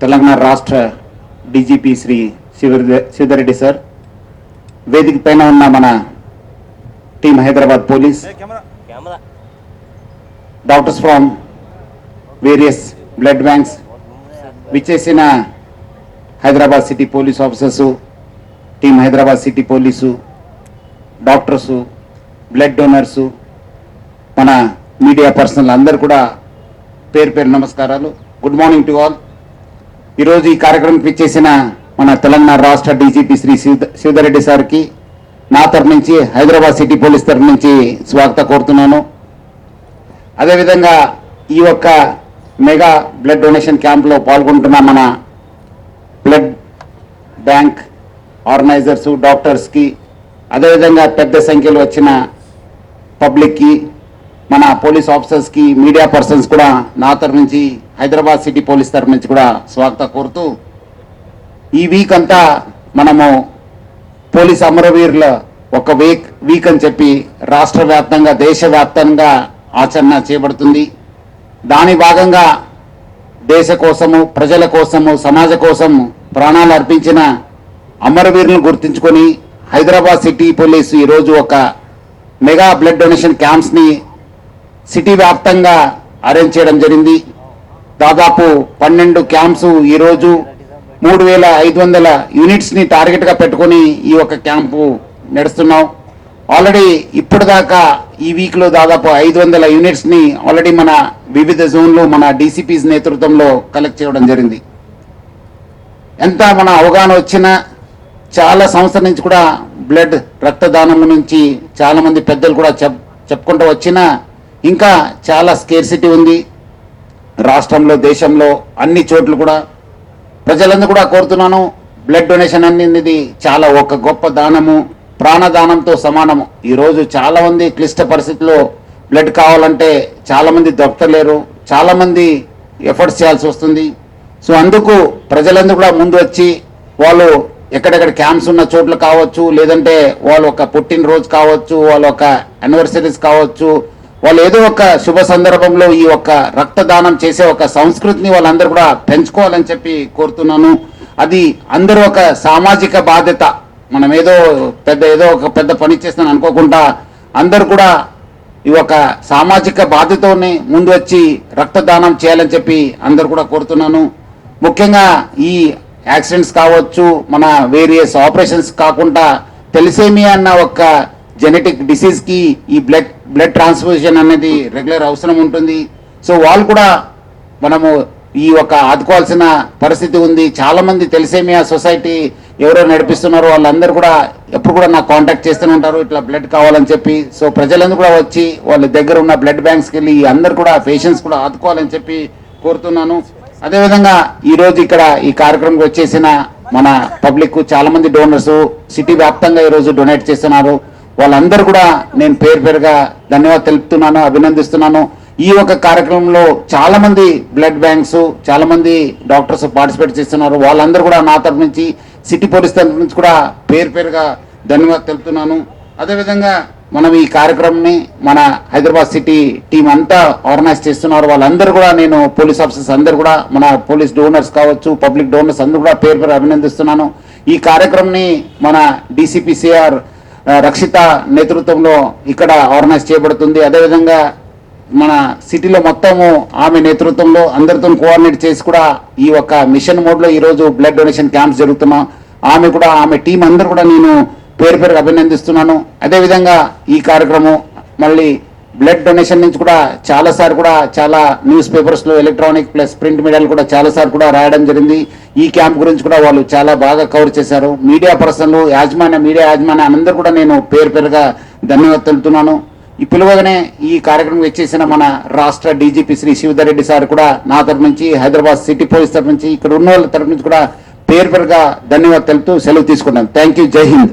తెలంగాణ రాష్ట్ర డీజీపీ శ్రీ శివర్- శివధరెడ్డి సార్. వేదిక పైన ఉన్న మన team Hyderabad police camera. Doctors from various blood banks విచ్చేసిన Hyderabad city police officers team Hyderabad city police doctors blood donors మన మీడియా పర్సనల్ అందరు కూడా పేరు పేరు నమస్కారాలు. Good morning to all. ఈరోజు ఈ కార్యక్రమం పిచ్చేసిన మన తెలంగాణ రాష్ట్ర డీజీపీ శ్రీ శివధరెడ్డి సార్కి నా తరఫు నుంచి హైదరాబాద్ సిటీ పోలీస్ తరఫు నుంచి స్వాగత కోరుతున్నాను. అదేవిధంగా ఈ యొక్క మెగా బ్లడ్ డొనేషన్ క్యాంప్లో పాల్గొంటున్న మన బ్లడ్ బ్యాంక్ ఆర్గనైజర్స్ డాక్టర్స్కి అదేవిధంగా పెద్ద సంఖ్యలో వచ్చిన పబ్లిక్కి మన పోలీస్ ఆఫీసర్స్కి మీడియా పర్సన్స్ కూడా నా తరఫు నుంచి హైదరాబాద్ సిటీ పోలీస్ తరఫు నుంచి కూడా స్వాగత కోరుతూ ఈ వీక్ అంతా మనము పోలీస్ అమరవీరుల ఒక వీక్ వీక్ అని చెప్పి రాష్ట్ర వ్యాప్తంగా దేశవ్యాప్తంగా ఆచరణ చేయబడుతుంది దాని భాగంగా దేశ కోసము ప్రజల కోసము సమాజ కోసం ప్రాణాలు అర్పించిన అమరవీరులను గుర్తించుకొని హైదరాబాద్ సిటీ పోలీసు ఈరోజు ఒక మెగా బ్లడ్ డొనేషన్ క్యాంప్స్ని సిటీ వ్యాప్తంగా అరేంజ్ చేయడం జరిగింది. దాదాపు పన్నెండు క్యాంప్స్ ఈరోజు మూడు వేల ఐదు వందల యూనిట్స్ని టార్గెట్గా పెట్టుకొని ఈ ఒక క్యాంపు నడుస్తున్నాం. ఆల్రెడీ ఇప్పుడు దాకా ఈ వీక్లో దాదాపు ఐదు వందల యూనిట్స్ని ఆల్రెడీ మన వివిధ జోన్లు మన డీసీపీస్ నేతృత్వంలో కలెక్ట్ చేయడం జరిగింది. ఎంత మన అవగాహన వచ్చినా చాలా సంవత్సరం నుంచి కూడా బ్లడ్ రక్తదానం నుంచి చాలామంది పెద్దలు కూడా చెప్ చెప్పుకుంటూ వచ్చినా ఇంకా చాలా స్కేర్సిటీ ఉంది. రాష్ట్రంలో దేశంలో అన్ని చోట్ల కూడా ప్రజలందరూ కూడా కోరుతున్నాను. బ్లడ్ డొనేషన్ అనేది చాలా ఒక గొప్ప దానము ప్రాణదానంతో సమానము. ఈరోజు చాలా మంది క్లిష్ట పరిస్థితుల్లో బ్లడ్ కావాలంటే చాలామంది దొరకలేరు చాలామంది ఎఫర్ట్స్ చేయాల్సి వస్తుంది. సో అందుకు ప్రజలందరూ కూడా ముందు వచ్చి వాళ్ళు ఎక్కడెక్కడ క్యాంప్స్ ఉన్న చోట్ల కావచ్చు లేదంటే వాళ్ళు ఒక పుట్టినరోజు కావచ్చు వాళ్ళ ఒక అనివర్సరీస్ కావచ్చు వాళ్ళు ఏదో ఒక శుభ సందర్భంలో ఈ ఒక రక్తదానం చేసే ఒక సంస్కృతిని వాళ్ళందరూ కూడా పెంచుకోవాలని చెప్పి కోరుతున్నాను. అది అందరూ ఒక సామాజిక బాధ్యత. మనం ఏదో పెద్ద ఏదో ఒక పెద్ద పని చేస్తాను అనుకోకుండా అందరూ కూడా ఈ ఒక సామాజిక బాధ్యతని ముందు వచ్చి రక్తదానం చేయాలని చెప్పి అందరు కూడా కోరుతున్నాను. ముఖ్యంగా ఈ యాక్సిడెంట్స్ కావచ్చు మన వేరియస్ ఆపరేషన్స్ కాకుండా తెలిసేమి అన్న ఒక జెనెటిక్ డిసీజ్కి ఈ బ్లడ్ బ్లడ్ ట్రాన్స్ఫ్యూజన్ అనేది రెగ్యులర్ అవసరం ఉంటుంది. సో వాళ్ళు కూడా మనము ఈ ఒక ఆదుకోవాల్సిన పరిస్థితి ఉంది. చాలా మంది తెలిసేమియా సొసైటీ ఎవరో నడిపిస్తున్నారో వాళ్ళందరూ కూడా ఎప్పుడు కూడా నాకు కాంటాక్ట్ చేస్తూనే ఉంటారు. ఇట్లా బ్లడ్ కావాలని చెప్పి. సో ప్రజలందరూ కూడా వచ్చి వాళ్ళ దగ్గర ఉన్న బ్లడ్ బ్యాంక్స్కి వెళ్ళి అందరు కూడా పేషెంట్స్ కూడా ఆదుకోవాలని చెప్పి కోరుతున్నాను. అదేవిధంగా ఈరోజు ఇక్కడ ఈ కార్యక్రమంకి వచ్చేసిన మన పబ్లిక్ చాలా మంది డోనర్స్ సిటీ వ్యాప్తంగా ఈరోజు డొనేట్ చేస్తున్నారు. వాళ్ళందరూ కూడా నేను పేరు పేరుగా ధన్యవాదాలు తెలుపుతున్నాను అభినందిస్తున్నాను. ఈ ఒక కార్యక్రమంలో చాలా మంది బ్లడ్ బ్యాంక్స్ చాలా మంది డాక్టర్స్ పార్టిసిపేట్ చేస్తున్నారు. వాళ్ళందరూ కూడా నా తరఫు నుంచి సిటీ పోలీస్ తరఫు నుంచి కూడా పేరు పేరుగా ధన్యవాదాలు తెలుపుతున్నాను. అదేవిధంగా మనం ఈ కార్యక్రమాన్ని మన హైదరాబాద్ సిటీ టీం అంతా ఆర్గనైజ్ చేస్తున్నారు. వాళ్ళందరూ కూడా నేను పోలీస్ ఆఫీసర్స్ అందరూ కూడా మన పోలీస్ డోనర్స్ కావచ్చు పబ్లిక్ డోనర్స్ అందరూ కూడా పేరు పేరు అభినందిస్తున్నాను. ఈ కార్యక్రమాన్ని మన డిసిపిసిఆర్ రక్షిత నేతృత్వంలో ఇక్కడ ఆర్గనైజ్ చేయబడుతుంది. అదేవిధంగా మన సిటీలో మొత్తము ఆమె నేతృత్వంలో అందరితో కోఆర్డినేట్ చేసి కూడా ఈ యొక్క మిషన్ మోడ్లో ఈరోజు ఈ రోజు బ్లడ్ డొనేషన్ క్యాంప్స్ జరుగుతున్నాం ఆమె కూడా ఆమె టీం అందరూ కూడా నేను పేరు పేరు అభినందిస్తున్నాను. అదేవిధంగా ఈ కార్యక్రమం మళ్ళీ బ్లడ్ డొనేషన్ నుంచి కూడా చాలాసార్లు కూడా చాలా న్యూస్ పేపర్స్లో ఎలక్ట్రానిక్ ప్లస్ ప్రింట్ మీడియాలు కూడా చాలాసార్లు కూడా రాయడం జరిగింది. ఈ క్యాంప్ గురించి కూడా వాళ్ళు చాలా బాగా కవర్ చేశారు. మీడియా పర్సన్లు యాజమాన్య మీడియా యాజమాన్య అందరూ కూడా నేను పేరు పేరుగా ధన్యవాదాలు తెలుపుతున్నాను. ఈ పిలువగానే ఈ కార్యక్రమం వచ్చేసిన మన రాష్ట్ర డీజీపీ శ్రీ శివధరెడ్డి సార్ కూడా నా తరపు నుంచి హైదరాబాద్ సిటీ పోలీస్ తరపు నుంచి ఇక్కడ ఉన్న వాళ్ళ తరపు నుంచి కూడా పేరు పేరుగా ధన్యవాదాలు తెలుపుతూ సెలవు తీసుకున్నాను థ్యాంక్ యూ జై హింద్